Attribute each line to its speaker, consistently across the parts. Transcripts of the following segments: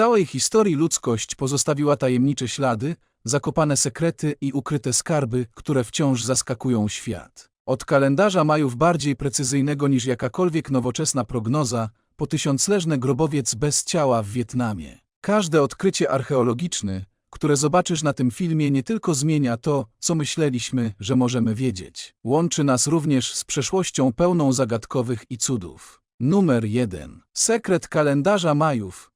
Speaker 1: całej historii ludzkość pozostawiła tajemnicze ślady, zakopane sekrety i ukryte skarby, które wciąż zaskakują świat. Od kalendarza Majów bardziej precyzyjnego niż jakakolwiek nowoczesna prognoza, po tysiącleżny grobowiec bez ciała w Wietnamie. Każde odkrycie archeologiczne, które zobaczysz na tym filmie nie tylko zmienia to, co myśleliśmy, że możemy wiedzieć. Łączy nas również z przeszłością pełną zagadkowych i cudów. Numer 1. Sekret kalendarza Majów.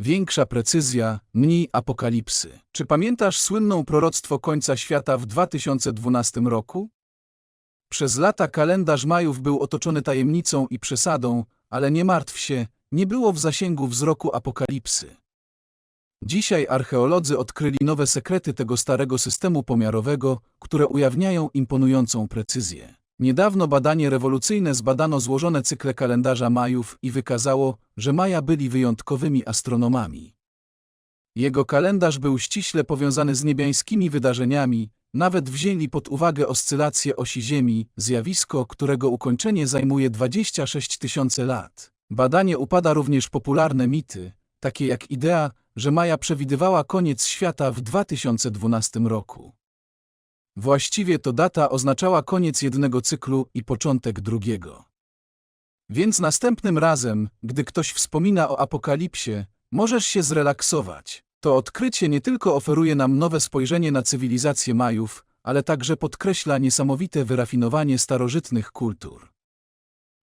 Speaker 1: Większa precyzja, mniej apokalipsy. Czy pamiętasz słynną proroctwo końca świata w 2012 roku? Przez lata kalendarz Majów był otoczony tajemnicą i przesadą, ale nie martw się, nie było w zasięgu wzroku apokalipsy. Dzisiaj archeolodzy odkryli nowe sekrety tego starego systemu pomiarowego, które ujawniają imponującą precyzję. Niedawno badanie rewolucyjne zbadano złożone cykle kalendarza Majów i wykazało, że Maja byli wyjątkowymi astronomami. Jego kalendarz był ściśle powiązany z niebiańskimi wydarzeniami, nawet wzięli pod uwagę oscylacje osi Ziemi, zjawisko, którego ukończenie zajmuje 26 tysięcy lat. Badanie upada również popularne mity, takie jak idea, że Maja przewidywała koniec świata w 2012 roku. Właściwie to data oznaczała koniec jednego cyklu i początek drugiego. Więc następnym razem, gdy ktoś wspomina o apokalipsie, możesz się zrelaksować. To odkrycie nie tylko oferuje nam nowe spojrzenie na cywilizację Majów, ale także podkreśla niesamowite wyrafinowanie starożytnych kultur.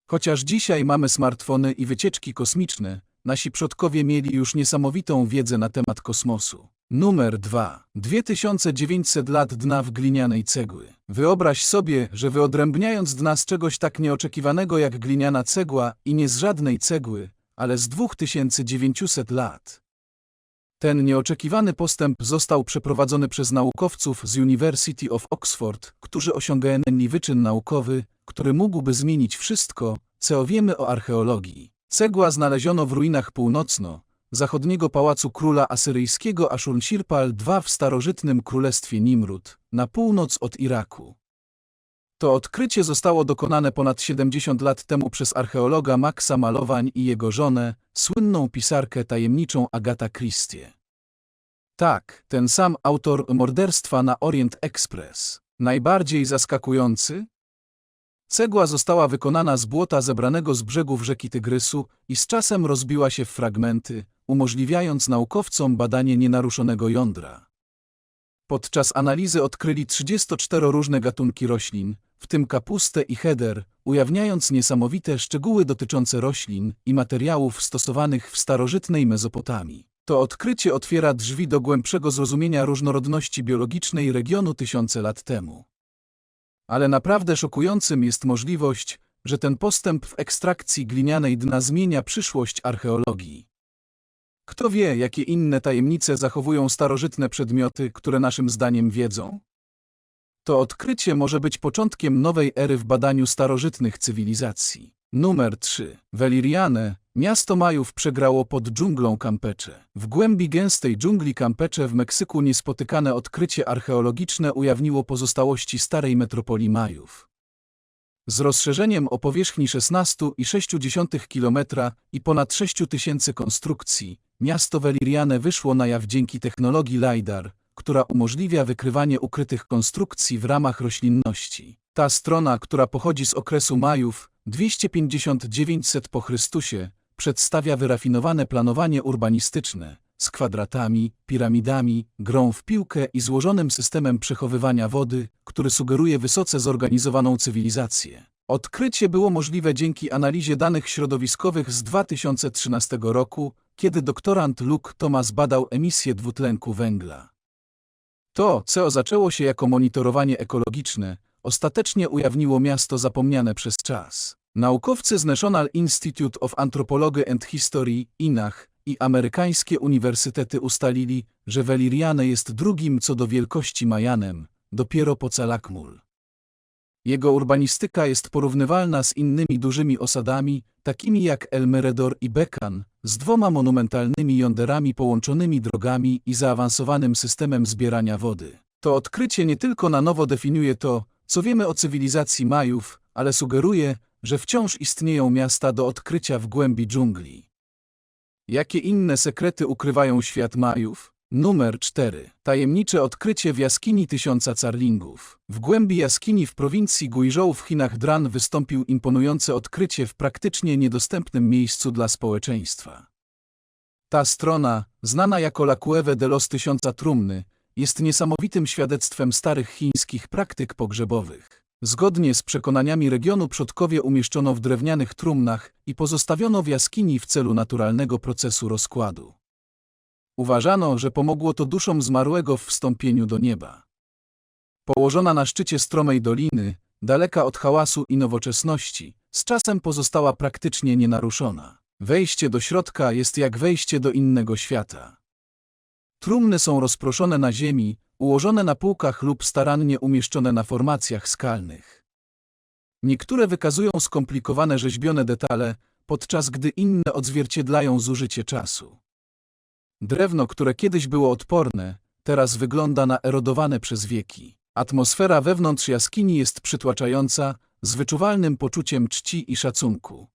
Speaker 1: Chociaż dzisiaj mamy smartfony i wycieczki kosmiczne, nasi przodkowie mieli już niesamowitą wiedzę na temat kosmosu. Numer 2. 2900 lat dna w glinianej cegły. Wyobraź sobie, że wyodrębniając dna z czegoś tak nieoczekiwanego jak gliniana cegła i nie z żadnej cegły, ale z 2900 lat. Ten nieoczekiwany postęp został przeprowadzony przez naukowców z University of Oxford, którzy osiągnęli wyczyn naukowy, który mógłby zmienić wszystko, co wiemy o archeologii. Cegła znaleziono w ruinach północno-zachodniego pałacu króla asyryjskiego Ashurbanipal II w starożytnym królestwie Nimrud, na północ od Iraku. To odkrycie zostało dokonane ponad 70 lat temu przez archeologa Maxa Malowań i jego żonę, słynną pisarkę tajemniczą Agata Christie. Tak, ten sam autor morderstwa na Orient Express. Najbardziej zaskakujący? Cegła została wykonana z błota zebranego z brzegów rzeki Tygrysu i z czasem rozbiła się w fragmenty, umożliwiając naukowcom badanie nienaruszonego jądra. Podczas analizy odkryli 34 różne gatunki roślin, w tym kapustę i heder, ujawniając niesamowite szczegóły dotyczące roślin i materiałów stosowanych w starożytnej Mezopotamii. To odkrycie otwiera drzwi do głębszego zrozumienia różnorodności biologicznej regionu tysiące lat temu. Ale naprawdę szokującym jest możliwość, że ten postęp w ekstrakcji glinianej dna zmienia przyszłość archeologii. Kto wie, jakie inne tajemnice zachowują starożytne przedmioty, które naszym zdaniem wiedzą? To odkrycie może być początkiem nowej ery w badaniu starożytnych cywilizacji. Numer 3. Weliriane, miasto Majów przegrało pod dżunglą Campeche. W głębi gęstej dżungli Campeche w Meksyku niespotykane odkrycie archeologiczne ujawniło pozostałości starej metropolii Majów. Z rozszerzeniem o powierzchni 16,6 km i ponad 6 tysięcy konstrukcji, miasto Weliriane wyszło na jaw dzięki technologii LiDAR, która umożliwia wykrywanie ukrytych konstrukcji w ramach roślinności. Ta strona, która pochodzi z okresu Majów, 250-900 po Chrystusie, przedstawia wyrafinowane planowanie urbanistyczne z kwadratami, piramidami, grą w piłkę i złożonym systemem przechowywania wody, który sugeruje wysoce zorganizowaną cywilizację. Odkrycie było możliwe dzięki analizie danych środowiskowych z 2013 roku, kiedy doktorant Luke Thomas badał emisję dwutlenku węgla. To, co zaczęło się jako monitorowanie ekologiczne, ostatecznie ujawniło miasto zapomniane przez czas. Naukowcy z National Institute of Anthropology and History, INAH, i amerykańskie uniwersytety ustalili, że Weliriane jest drugim co do wielkości Majanem, dopiero po Calakmul. Jego urbanistyka jest porównywalna z innymi dużymi osadami, takimi jak El Meredor i Bekan, z dwoma monumentalnymi jąderami połączonymi drogami i zaawansowanym systemem zbierania wody. To odkrycie nie tylko na nowo definiuje to, co wiemy o cywilizacji Majów, ale sugeruje, że wciąż istnieją miasta do odkrycia w głębi dżungli. Jakie inne sekrety ukrywają świat Majów? Numer 4. Tajemnicze odkrycie w jaskini tysiąca carlingów. W głębi jaskini w prowincji Guizhou w Chinach Dran wystąpił imponujące odkrycie w praktycznie niedostępnym miejscu dla społeczeństwa. Ta strona, znana jako La Cueve de los Tysiąca Trumny, jest niesamowitym świadectwem starych chińskich praktyk pogrzebowych. Zgodnie z przekonaniami regionu przodkowie umieszczono w drewnianych trumnach i pozostawiono w jaskini w celu naturalnego procesu rozkładu. Uważano, że pomogło to duszom zmarłego w wstąpieniu do nieba. Położona na szczycie stromej doliny, daleka od hałasu i nowoczesności, z czasem pozostała praktycznie nienaruszona. Wejście do środka jest jak wejście do innego świata. Trumny są rozproszone na ziemi, ułożone na półkach lub starannie umieszczone na formacjach skalnych. Niektóre wykazują skomplikowane rzeźbione detale, podczas gdy inne odzwierciedlają zużycie czasu. Drewno, które kiedyś było odporne, teraz wygląda na erodowane przez wieki. Atmosfera wewnątrz jaskini jest przytłaczająca, z wyczuwalnym poczuciem czci i szacunku.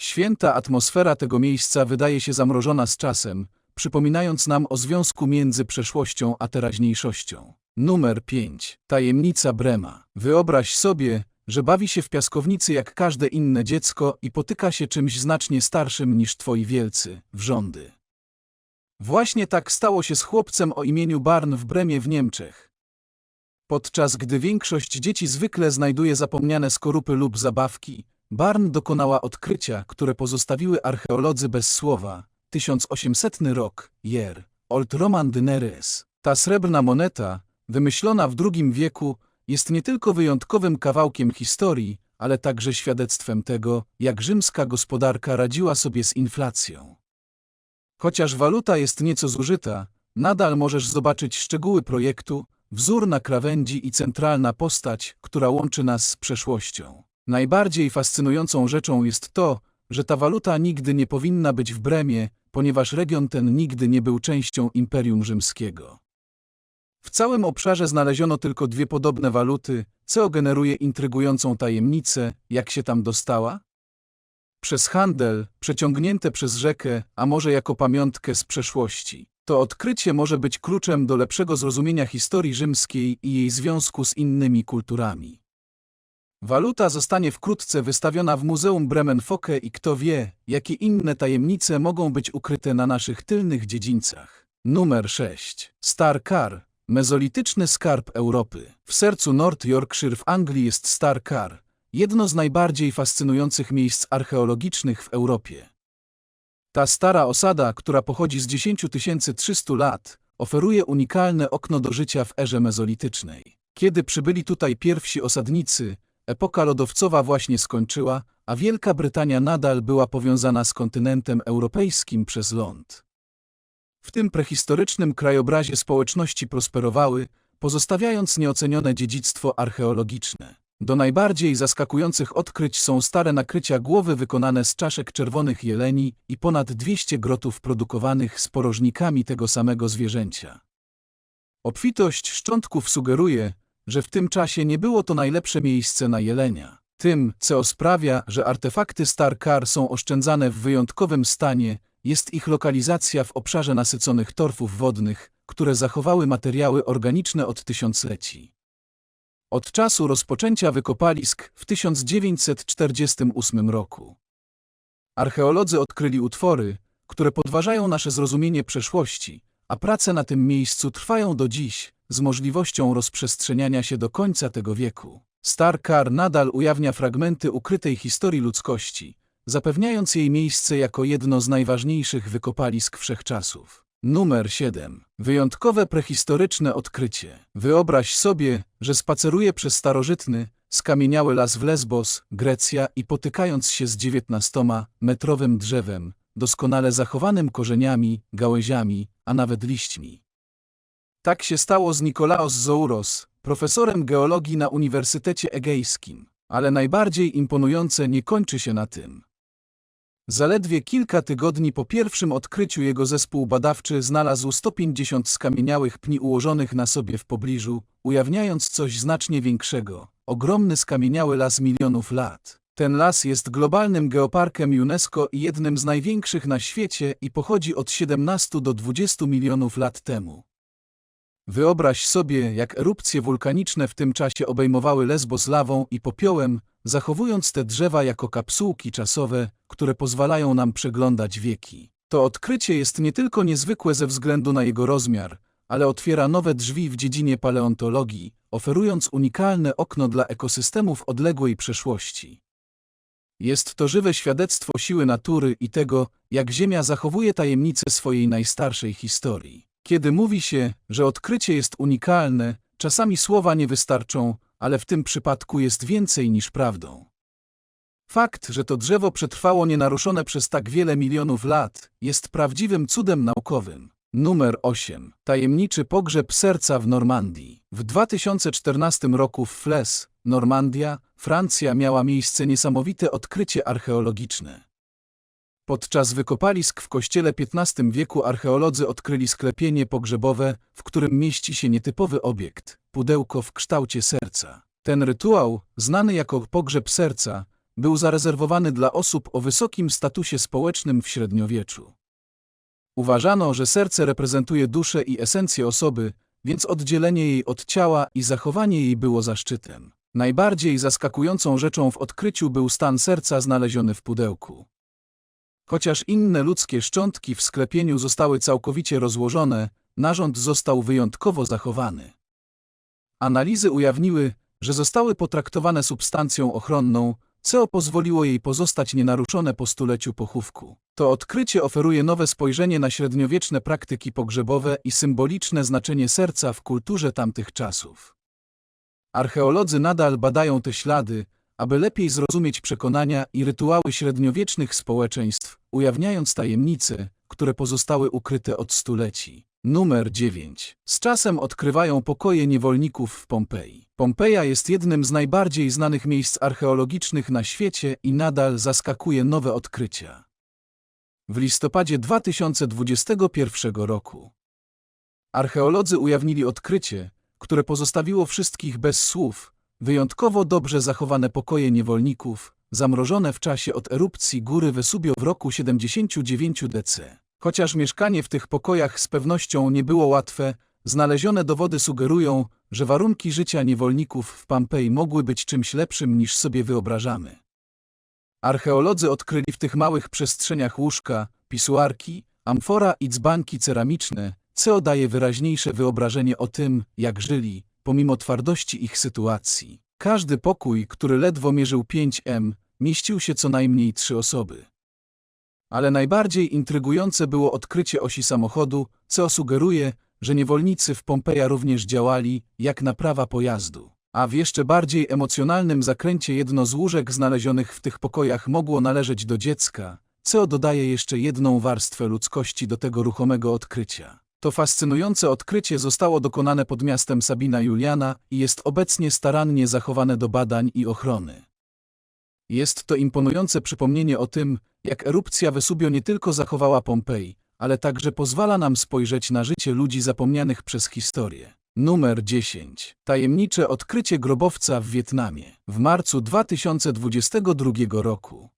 Speaker 1: Święta atmosfera tego miejsca wydaje się zamrożona z czasem, przypominając nam o związku między przeszłością a teraźniejszością. Numer 5. Tajemnica Brema. Wyobraź sobie, że bawi się w piaskownicy jak każde inne dziecko i potyka się czymś znacznie starszym niż twoi wielcy, wrządy. Właśnie tak stało się z chłopcem o imieniu Barn w Bremie w Niemczech. Podczas gdy większość dzieci zwykle znajduje zapomniane skorupy lub zabawki, Barn dokonała odkrycia, które pozostawiły archeolodzy bez słowa. 1800 rok, Jer, Old Roman Dineres. Ta srebrna moneta, wymyślona w II wieku, jest nie tylko wyjątkowym kawałkiem historii, ale także świadectwem tego, jak rzymska gospodarka radziła sobie z inflacją. Chociaż waluta jest nieco zużyta, nadal możesz zobaczyć szczegóły projektu, wzór na krawędzi i centralna postać, która łączy nas z przeszłością. Najbardziej fascynującą rzeczą jest to, że ta waluta nigdy nie powinna być w Bremie, ponieważ region ten nigdy nie był częścią Imperium Rzymskiego. W całym obszarze znaleziono tylko dwie podobne waluty, co generuje intrygującą tajemnicę, jak się tam dostała? Przez handel, przeciągnięte przez rzekę, a może jako pamiątkę z przeszłości. To odkrycie może być kluczem do lepszego zrozumienia historii rzymskiej i jej związku z innymi kulturami. Waluta zostanie wkrótce wystawiona w Muzeum Bremenfocke i kto wie, jakie inne tajemnice mogą być ukryte na naszych tylnych dziedzińcach. Numer 6. Star Car. Mezolityczny skarb Europy. W sercu North Yorkshire w Anglii jest Star Car, jedno z najbardziej fascynujących miejsc archeologicznych w Europie. Ta stara osada, która pochodzi z 10 300 lat, oferuje unikalne okno do życia w erze mezolitycznej. Kiedy przybyli tutaj pierwsi osadnicy, epoka lodowcowa właśnie skończyła, a Wielka Brytania nadal była powiązana z kontynentem europejskim przez ląd. W tym prehistorycznym krajobrazie społeczności prosperowały, pozostawiając nieocenione dziedzictwo archeologiczne. Do najbardziej zaskakujących odkryć są stare nakrycia głowy wykonane z czaszek czerwonych jeleni i ponad 200 grotów produkowanych z porożnikami tego samego zwierzęcia. Obfitość szczątków sugeruje, że w tym czasie nie było to najlepsze miejsce na jelenia. Tym, co sprawia, że artefakty Star Car są oszczędzane w wyjątkowym stanie, jest ich lokalizacja w obszarze nasyconych torfów wodnych, które zachowały materiały organiczne od tysiącleci. Od czasu rozpoczęcia wykopalisk w 1948 roku. Archeolodzy odkryli utwory, które podważają nasze zrozumienie przeszłości, a prace na tym miejscu trwają do dziś, z możliwością rozprzestrzeniania się do końca tego wieku. Star Car nadal ujawnia fragmenty ukrytej historii ludzkości, zapewniając jej miejsce jako jedno z najważniejszych wykopalisk wszechczasów. Numer 7. Wyjątkowe prehistoryczne odkrycie. Wyobraź sobie, że spaceruję przez starożytny, skamieniały las w Lesbos, Grecja i potykając się z 19-metrowym drzewem, doskonale zachowanym korzeniami, gałęziami, a nawet liśćmi. Tak się stało z Nikolaos Zouros, profesorem geologii na Uniwersytecie Egejskim. Ale najbardziej imponujące nie kończy się na tym. Zaledwie kilka tygodni po pierwszym odkryciu jego zespół badawczy znalazł 150 skamieniałych pni ułożonych na sobie w pobliżu, ujawniając coś znacznie większego. Ogromny skamieniały las milionów lat. Ten las jest globalnym geoparkiem UNESCO i jednym z największych na świecie i pochodzi od 17 do 20 milionów lat temu. Wyobraź sobie, jak erupcje wulkaniczne w tym czasie obejmowały Lesbos lawą i popiołem, zachowując te drzewa jako kapsułki czasowe, które pozwalają nam przeglądać wieki. To odkrycie jest nie tylko niezwykłe ze względu na jego rozmiar, ale otwiera nowe drzwi w dziedzinie paleontologii, oferując unikalne okno dla ekosystemów odległej przeszłości. Jest to żywe świadectwo siły natury i tego, jak Ziemia zachowuje tajemnice swojej najstarszej historii. Kiedy mówi się, że odkrycie jest unikalne, czasami słowa nie wystarczą, ale w tym przypadku jest więcej niż prawdą. Fakt, że to drzewo przetrwało nienaruszone przez tak wiele milionów lat, jest prawdziwym cudem naukowym. Numer 8. Tajemniczy pogrzeb serca w Normandii. W 2014 roku w Fles, Normandia, Francja miała miejsce niesamowite odkrycie archeologiczne. Podczas wykopalisk w kościele XV wieku archeolodzy odkryli sklepienie pogrzebowe, w którym mieści się nietypowy obiekt pudełko w kształcie serca. Ten rytuał, znany jako pogrzeb serca, był zarezerwowany dla osób o wysokim statusie społecznym w średniowieczu. Uważano, że serce reprezentuje duszę i esencję osoby, więc oddzielenie jej od ciała i zachowanie jej było zaszczytem. Najbardziej zaskakującą rzeczą w odkryciu był stan serca znaleziony w pudełku. Chociaż inne ludzkie szczątki w sklepieniu zostały całkowicie rozłożone, narząd został wyjątkowo zachowany. Analizy ujawniły, że zostały potraktowane substancją ochronną, co pozwoliło jej pozostać nienaruszone po stuleciu pochówku. To odkrycie oferuje nowe spojrzenie na średniowieczne praktyki pogrzebowe i symboliczne znaczenie serca w kulturze tamtych czasów. Archeolodzy nadal badają te ślady, aby lepiej zrozumieć przekonania i rytuały średniowiecznych społeczeństw, ujawniając tajemnice, które pozostały ukryte od stuleci. Numer 9. Z czasem odkrywają pokoje niewolników w Pompeji. Pompeja jest jednym z najbardziej znanych miejsc archeologicznych na świecie i nadal zaskakuje nowe odkrycia. W listopadzie 2021 roku archeolodzy ujawnili odkrycie, które pozostawiło wszystkich bez słów, wyjątkowo dobrze zachowane pokoje niewolników, zamrożone w czasie od erupcji góry Vesubio w roku 79 DC. Chociaż mieszkanie w tych pokojach z pewnością nie było łatwe, znalezione dowody sugerują, że warunki życia niewolników w Pampei mogły być czymś lepszym niż sobie wyobrażamy. Archeolodzy odkryli w tych małych przestrzeniach łóżka, pisuarki, amfora i dzbanki ceramiczne, co daje wyraźniejsze wyobrażenie o tym, jak żyli, pomimo twardości ich sytuacji. Każdy pokój, który ledwo mierzył 5 m, mieścił się co najmniej trzy osoby. Ale najbardziej intrygujące było odkrycie osi samochodu, co sugeruje, że niewolnicy w Pompeja również działali jak naprawa pojazdu. A w jeszcze bardziej emocjonalnym zakręcie jedno z łóżek znalezionych w tych pokojach mogło należeć do dziecka, co dodaje jeszcze jedną warstwę ludzkości do tego ruchomego odkrycia. To fascynujące odkrycie zostało dokonane pod miastem Sabina Juliana i jest obecnie starannie zachowane do badań i ochrony. Jest to imponujące przypomnienie o tym, jak erupcja Vesubio nie tylko zachowała Pompeji, ale także pozwala nam spojrzeć na życie ludzi zapomnianych przez historię. Numer 10. Tajemnicze odkrycie grobowca w Wietnamie. W marcu 2022 roku.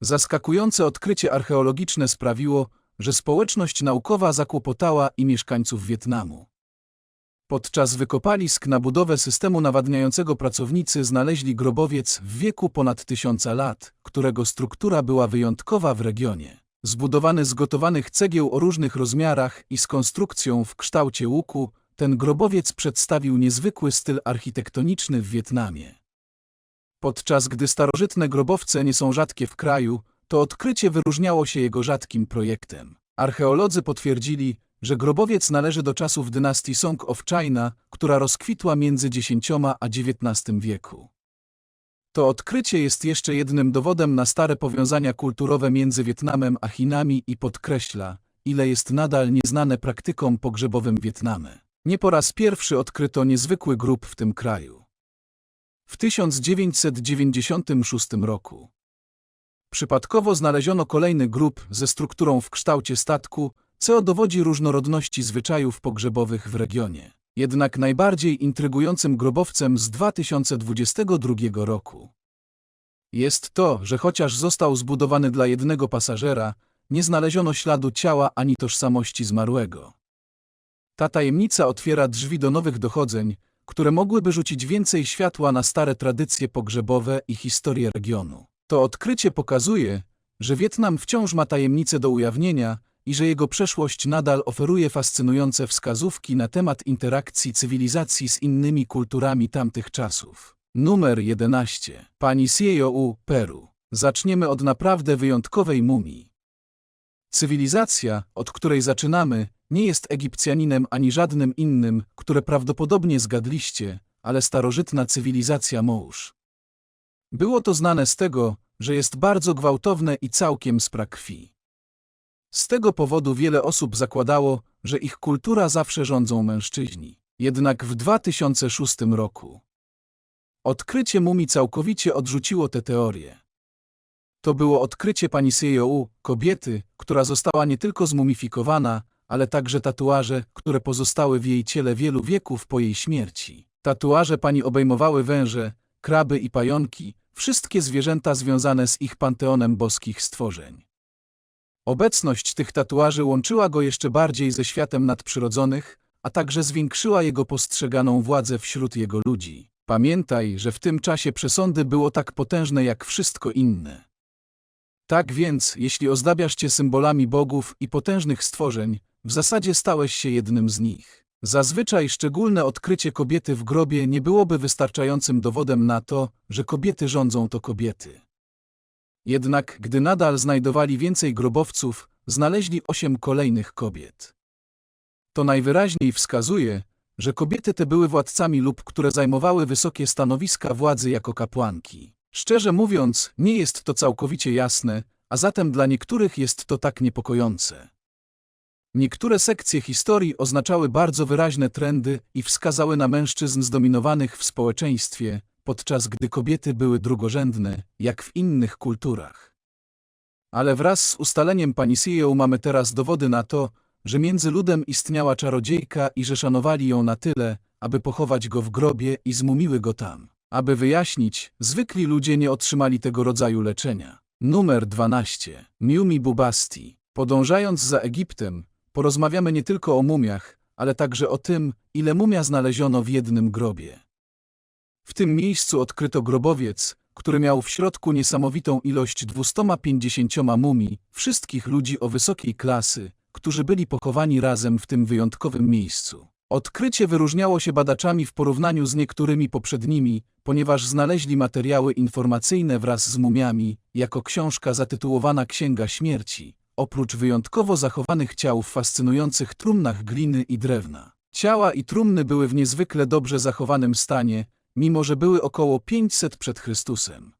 Speaker 1: Zaskakujące odkrycie archeologiczne sprawiło, że społeczność naukowa zakłopotała i mieszkańców Wietnamu. Podczas wykopalisk na budowę systemu nawadniającego pracownicy znaleźli grobowiec w wieku ponad tysiąca lat, którego struktura była wyjątkowa w regionie. Zbudowany z gotowanych cegieł o różnych rozmiarach i z konstrukcją w kształcie łuku, ten grobowiec przedstawił niezwykły styl architektoniczny w Wietnamie. Podczas gdy starożytne grobowce nie są rzadkie w kraju, to odkrycie wyróżniało się jego rzadkim projektem. Archeolodzy potwierdzili, że grobowiec należy do czasów dynastii Song of China, która rozkwitła między X a XIX wieku. To odkrycie jest jeszcze jednym dowodem na stare powiązania kulturowe między Wietnamem a Chinami i podkreśla, ile jest nadal nieznane praktykom pogrzebowym Wietnamy. Nie po raz pierwszy odkryto niezwykły grób w tym kraju. W 1996 roku przypadkowo znaleziono kolejny grób ze strukturą w kształcie statku, co dowodzi różnorodności zwyczajów pogrzebowych w regionie. Jednak najbardziej intrygującym grobowcem z 2022 roku jest to, że chociaż został zbudowany dla jednego pasażera, nie znaleziono śladu ciała ani tożsamości zmarłego. Ta tajemnica otwiera drzwi do nowych dochodzeń, które mogłyby rzucić więcej światła na stare tradycje pogrzebowe i historię regionu. To odkrycie pokazuje, że Wietnam wciąż ma tajemnice do ujawnienia i że jego przeszłość nadal oferuje fascynujące wskazówki na temat interakcji cywilizacji z innymi kulturami tamtych czasów. Numer 11. Pani Sieo Peru. Zaczniemy od naprawdę wyjątkowej mumii. Cywilizacja, od której zaczynamy, nie jest Egipcjaninem ani żadnym innym, które prawdopodobnie zgadliście, ale starożytna cywilizacja Mouż. Było to znane z tego, że jest bardzo gwałtowne i całkiem z krwi. Z tego powodu wiele osób zakładało, że ich kultura zawsze rządzą mężczyźni. Jednak w 2006 roku odkrycie mumii całkowicie odrzuciło tę teorię. To było odkrycie pani Sejou, kobiety, która została nie tylko zmumifikowana, ale także tatuaże, które pozostały w jej ciele wielu wieków po jej śmierci. Tatuaże pani obejmowały węże, kraby i pająki, wszystkie zwierzęta związane z ich panteonem boskich stworzeń. Obecność tych tatuaży łączyła go jeszcze bardziej ze światem nadprzyrodzonych, a także zwiększyła jego postrzeganą władzę wśród jego ludzi. Pamiętaj, że w tym czasie przesądy było tak potężne jak wszystko inne. Tak więc, jeśli ozdabiasz cię symbolami bogów i potężnych stworzeń, w zasadzie stałeś się jednym z nich. Zazwyczaj szczególne odkrycie kobiety w grobie nie byłoby wystarczającym dowodem na to, że kobiety rządzą to kobiety. Jednak gdy nadal znajdowali więcej grobowców, znaleźli osiem kolejnych kobiet. To najwyraźniej wskazuje, że kobiety te były władcami lub które zajmowały wysokie stanowiska władzy jako kapłanki. Szczerze mówiąc, nie jest to całkowicie jasne, a zatem dla niektórych jest to tak niepokojące. Niektóre sekcje historii oznaczały bardzo wyraźne trendy i wskazały na mężczyzn zdominowanych w społeczeństwie, podczas gdy kobiety były drugorzędne, jak w innych kulturach. Ale wraz z ustaleniem pani CEO mamy teraz dowody na to, że między ludem istniała czarodziejka i że szanowali ją na tyle, aby pochować go w grobie i zmumiły go tam. Aby wyjaśnić, zwykli ludzie nie otrzymali tego rodzaju leczenia. Numer 12. Miumi Bubasti. Podążając za Egiptem, porozmawiamy nie tylko o mumiach, ale także o tym, ile mumia znaleziono w jednym grobie. W tym miejscu odkryto grobowiec, który miał w środku niesamowitą ilość 250 mumii, wszystkich ludzi o wysokiej klasy, którzy byli pochowani razem w tym wyjątkowym miejscu. Odkrycie wyróżniało się badaczami w porównaniu z niektórymi poprzednimi, ponieważ znaleźli materiały informacyjne wraz z mumiami, jako książka zatytułowana Księga Śmierci, oprócz wyjątkowo zachowanych ciał w fascynujących trumnach gliny i drewna. Ciała i trumny były w niezwykle dobrze zachowanym stanie, mimo że były około 500 przed Chrystusem.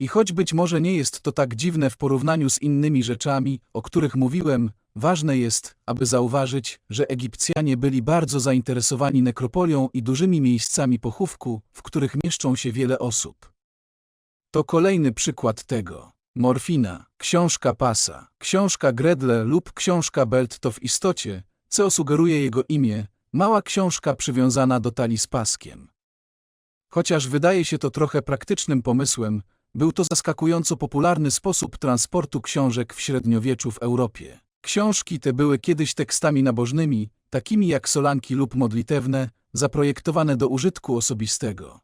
Speaker 1: I choć być może nie jest to tak dziwne w porównaniu z innymi rzeczami, o których mówiłem, ważne jest, aby zauważyć, że Egipcjanie byli bardzo zainteresowani nekropolią i dużymi miejscami pochówku, w których mieszczą się wiele osób. To kolejny przykład tego. Morfina, książka Pasa, książka Gredle lub książka Belt to w istocie, co sugeruje jego imię, mała książka przywiązana do talii z paskiem. Chociaż wydaje się to trochę praktycznym pomysłem, był to zaskakująco popularny sposób transportu książek w średniowieczu w Europie. Książki te były kiedyś tekstami nabożnymi, takimi jak solanki lub modlitewne, zaprojektowane do użytku osobistego.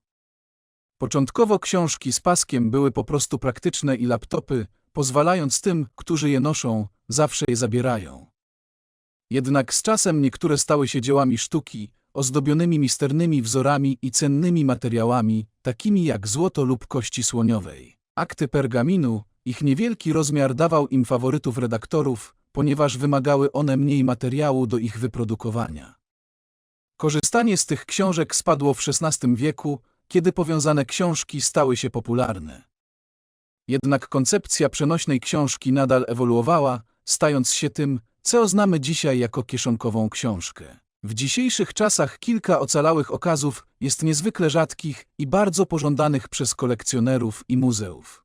Speaker 1: Początkowo książki z paskiem były po prostu praktyczne i laptopy, pozwalając tym, którzy je noszą, zawsze je zabierają. Jednak z czasem niektóre stały się dziełami sztuki, ozdobionymi misternymi wzorami i cennymi materiałami, takimi jak złoto lub kości słoniowej. Akty pergaminu, ich niewielki rozmiar dawał im faworytów redaktorów, ponieważ wymagały one mniej materiału do ich wyprodukowania. Korzystanie z tych książek spadło w XVI wieku, kiedy powiązane książki stały się popularne. Jednak koncepcja przenośnej książki nadal ewoluowała, stając się tym, co znamy dzisiaj jako kieszonkową książkę. W dzisiejszych czasach kilka ocalałych okazów jest niezwykle rzadkich i bardzo pożądanych przez kolekcjonerów i muzeów.